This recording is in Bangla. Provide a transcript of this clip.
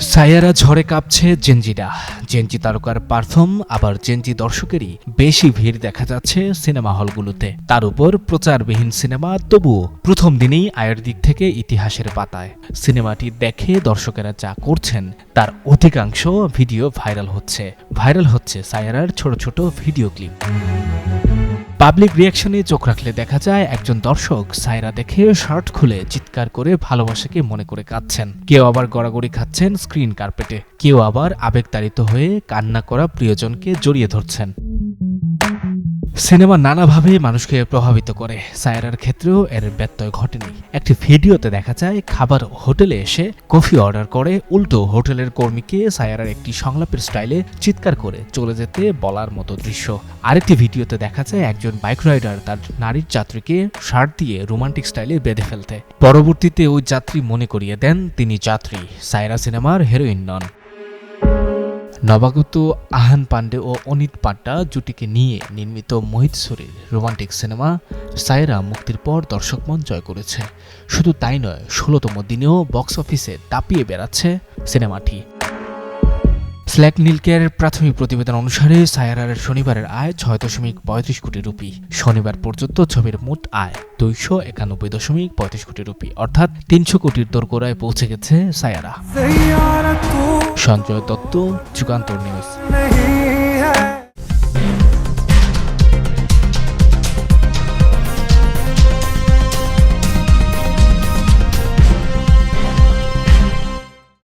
সায়ারা ঝড়ে কাঁপছে জেনজিরা। জেনজি তারকার পারফর্ম আবার জেনজি দর্শকেরই বেশি ভিড় দেখা যাচ্ছে সিনেমা হলগুলোতে। তার উপর প্রচারবিহীন সিনেমা, তবুও প্রথম দিনেই আয়ের দিক থেকে ইতিহাসের পাতায়। সিনেমাটি দেখে দর্শকেরা যা করছেন, তার অধিকাংশ ভিডিও ভাইরাল হচ্ছে। ভাইরাল হচ্ছে সায়ারার ছোট ছোট ভিডিও ক্লিপ। পাবলিক রিয়াকশনে চোখ রাখলে দেখা যায় একজন দর্শক সায়রা দেখে শার্ট খুলে চিৎকার করে ভালোবাসাকে মনে করে কাঁদছেন। কেউ আবার গড়াগড়ি খাচ্ছেন স্ক্রিন কার্পেটে। কেউ আবার আবেগতাড়িত হয়ে কান্না করা প্রিয়জনকে জড়িয়ে ধরছেন। সিনেমা নানাভাবে মানুষকে প্রভাবিত করে। সায়রার ক্ষেত্রেও এর ব্যত্যয় ঘটেনি। একটি ভিডিওতে দেখা যায়, খাবার হোটেলে এসে কফি অর্ডার করে উল্টো হোটেলের কর্মীকে সায়রার একটি সংলাপের স্টাইলে চিৎকার করে চলে যেতে বলার মতো দৃশ্য। আরেকটি ভিডিওতে দেখা যায়, একজন বাইক রাইডার তার নারীর যাত্রীকে শার্ট দিয়ে রোমান্টিক স্টাইলে বেঁধে ফেলতে। পরবর্তীতে ওই যাত্রী মনে করিয়ে দেন, তিনি যাত্রী। সায়রা সিনেমার হিরোইন নন। নবাগত আহান পান্ডে ও অনিত পাড্ডা জুটিকে নিয়ে নির্মিত মোহিত সুরের রোমান্টিক সিনেমা সায়রা মুক্তির পর দর্শক মন জয় করেছে। শুধু তাই নয়, ষোলোতম দিনেও বক্স অফিসে তাপিয়ে বেড়াচ্ছে সিনেমাটি। স্ল্যাক নীলকেয়ারের প্রাথমিক প্রতিবেদন অনুসারে সায়ারার শনিবারের আয় ছয় দশমিক পঁয়ত্রিশ কোটি রুপি, শনিবার পর্যন্ত ছবির মোট আয় দুইশো একানব্বই দশমিক পঁয়ত্রিশ কোটি রুপি, অর্থাৎ তিনশো কোটির দোরগোড়ায় পৌঁছে গেছে সায়ারা। সঞ্জয় দত্ত যুগান্তর নিউজ।